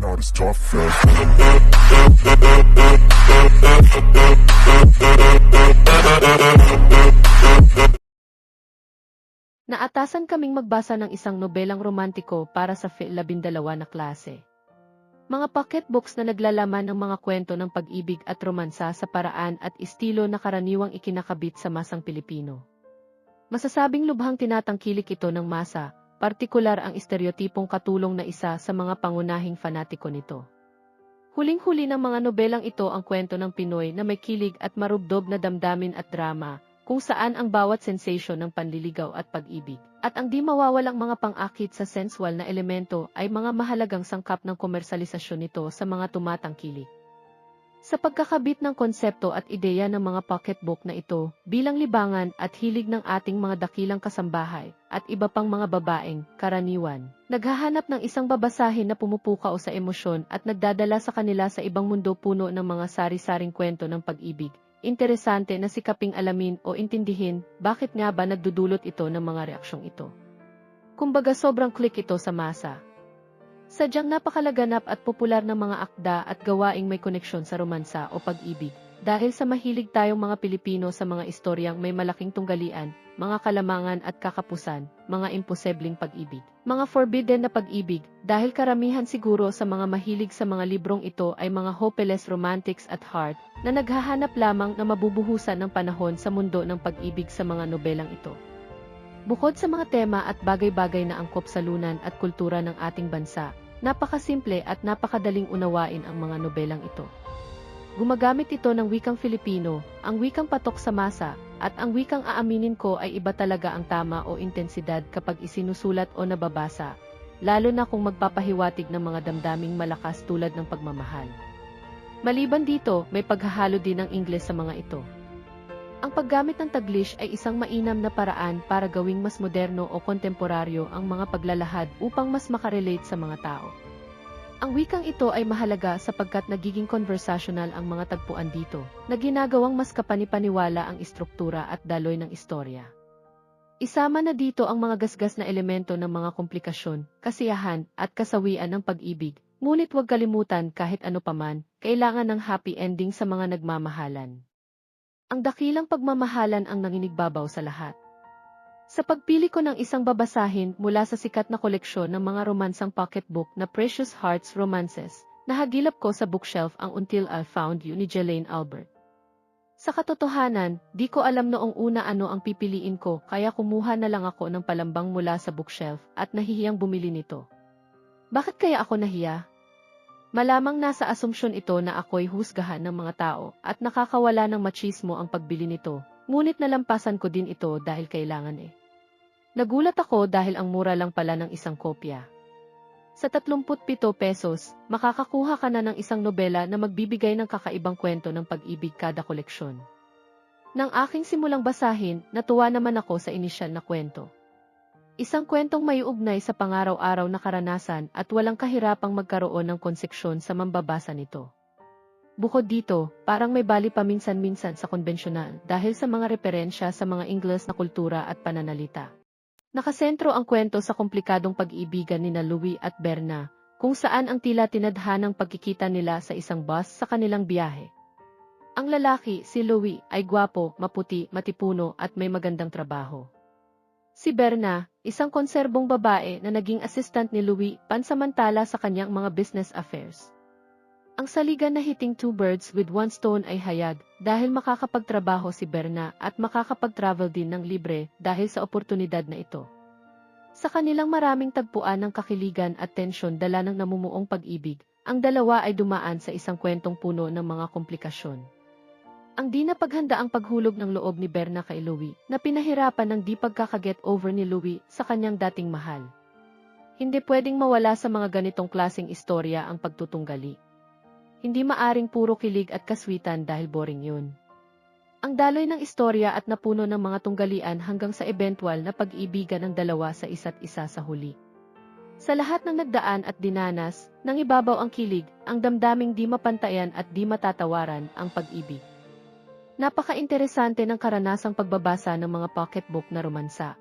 not as tough as Naatasan kaming magbasa ng isang nobelang romantiko para sa FE 12 na klase. Mga pocketbooks na naglalaman ng mga kwento ng pag-ibig at romansa sa paraan at estilo na karaniwang ikinakabit sa masang Pilipino. Masasabing lubhang tinatangkilik ito ng masa, partikular ang estereotipong katulong na isa sa mga pangunahing fanatiko nito. Huling-huli ng mga nobelang ito ang kwento ng Pinoy na may kilig at marubdob na damdamin at drama, kung saan ang bawat sensation ng panliligaw at pag-ibig, at ang di mawawalang mga pang-akit sa sensual na elemento ay mga mahalagang sangkap ng komersalisasyon nito sa mga tumatangkilik. Sa pagkakabit ng konsepto at ideya ng mga pocketbook na ito, bilang libangan at hilig ng ating mga dakilang kasambahay, at iba pang mga babaeng, karaniwan, naghahanap ng isang babasahin na pumupukaw sa emosyon at nagdadala sa kanila sa ibang mundo puno ng mga sari-saring kwento ng pag-ibig, interesante na sikaping alamin o intindihin bakit nga ba nagdudulot ito ng mga reaksyong ito. Kumbaga sobrang click ito sa masa. Sadyang napakalaganap at popular ng mga akda at gawaing may koneksyon sa romansa o pag-ibig, dahil sa mahilig tayong mga Pilipino sa mga istoryang may malaking tunggalian, mga kalamangan at kakapusan, mga imposibleng pag-ibig, mga forbidden na pag-ibig, dahil karamihan siguro sa mga mahilig sa mga librong ito ay mga hopeless romantics at heart, na naghahanap lamang na mabubuhusan ng panahon sa mundo ng pag-ibig sa mga nobelang ito. Bukod sa mga tema at bagay-bagay na angkop sa lunan at kultura ng ating bansa, napakasimple at napakadaling unawain ang mga nobelang ito. Gumagamit ito ng wikang Filipino, ang wikang patok sa masa, at ang wikang aaminin ko ay iba talaga ang tama o intensidad kapag isinusulat o nababasa, lalo na kung magpapahiwatig ng mga damdaming malakas tulad ng pagmamahal. Maliban dito, may paghahalo din ng Ingles sa mga ito. Ang paggamit ng Taglish ay isang mainam na paraan para gawing mas moderno o kontemporaryo ang mga paglalahad upang mas makarelate sa mga tao. Ang wikang ito ay mahalaga sapagkat nagiging conversational ang mga tagpuan dito, na ginagawang mas kapanipaniwala ang istruktura at daloy ng istorya. Isama na dito ang mga gasgas na elemento ng mga komplikasyon, kasiyahan, at kasawian ng pag-ibig, ngunit huwag kalimutan kahit ano paman, kailangan ng happy ending sa mga nagmamahalan. Ang dakilang pagmamahalan ang nanginigbabaw sa lahat. Sa pagpili ko ng isang babasahin mula sa sikat na koleksyon ng mga romansang pocketbook na Precious Hearts Romances, nahagilap ko sa bookshelf ang Until I Found You ni Jelaine Albert. Sa katotohanan, di ko alam noong una ano ang pipiliin ko kaya kumuha na lang ako ng palambang mula sa bookshelf at nahihiyang bumili nito. Bakit kaya ako nahiya? Malamang nasa asumsyon ito na ako'y husgahan ng mga tao at nakakawala ng machismo ang pagbili nito, ngunit nalampasan ko din ito dahil kailangan eh. Nagulat ako dahil ang mura lang pala ng isang kopya. Sa 37 pesos, makakakuha ka na ng isang nobela na magbibigay ng kakaibang kwento ng pag-ibig kada koleksyon. Nang aking simulang basahin, natuwa naman ako sa inisyal na kwento. Isang kwentong may ugnay sa pangaraw-araw na karanasan at walang kahirapang magkaroon ng konseksyon sa mambabasa nito. Bukod dito, parang may bali paminsan-minsan sa konbensyonal dahil sa mga referensya sa mga Ingles na kultura at pananalita. Nakasentro ang kwento sa komplikadong pag-ibigan ni na Louis at Berna, kung saan ang tila tinadhanang pagkikita nila sa isang bus sa kanilang biyahe. Ang lalaki, si Louis, ay gwapo, maputi, matipuno at may magandang trabaho. Si Berna, isang konserbong babae na naging assistant ni Louis pansamantala sa kanyang mga business affairs. Ang saligan na hitting two birds with one stone ay hayag dahil makakapagtrabaho si Berna at makakapag-travel din ng libre dahil sa oportunidad na ito. Sa kanilang maraming tagpuan ng kakiligan at tensyon dala ng namumuong pag-ibig, ang dalawa ay dumaan sa isang kwentong puno ng mga komplikasyon. Ang di napaghanda ang paghulog ng loob ni Berna kay Louis na pinahirapan ng di pagkakaget over ni Louis sa kanyang dating mahal. Hindi pwedeng mawala sa mga ganitong klaseng istorya ang pagtutunggali. Hindi maaring puro kilig at kaswitan dahil boring yun. Ang daloy ng istorya at napuno ng mga tunggalian hanggang sa eventual na pag-ibigan ng dalawa sa isa't isa sa huli. Sa lahat ng nagdaan at dinanas, nang ibabaw ang kilig, ang damdaming di mapantayan at di matatawaran ang pag-ibig. Napaka-interesante ng karanasang pagbabasa ng mga pocketbook na romansa.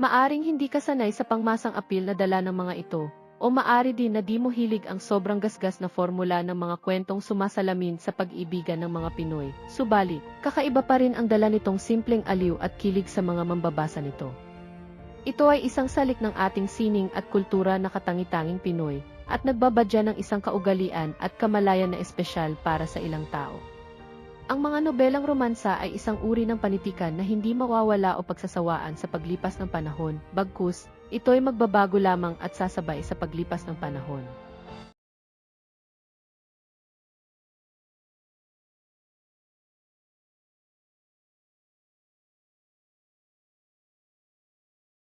Maaring hindi ka sanay sa pangmasang apil na dala ng mga ito, O maari din na di mo hilig ang sobrang gasgas na formula ng mga kwentong sumasalamin sa pag-ibigan ng mga Pinoy. Subalit, kakaiba pa rin ang dala nitong simpleng aliw at kilig sa mga mambabasa nito. Ito ay isang salik ng ating sining at kultura na katangi-tanging Pinoy, at nagbabadya ng isang kaugalian at kamalayan na espesyal para sa ilang tao. Ang mga nobelang romansa ay isang uri ng panitikan na hindi mawawala o pagsasawaan sa paglipas ng panahon, bagkus, ito ay magbabago lamang at sasabay sa paglipas ng panahon.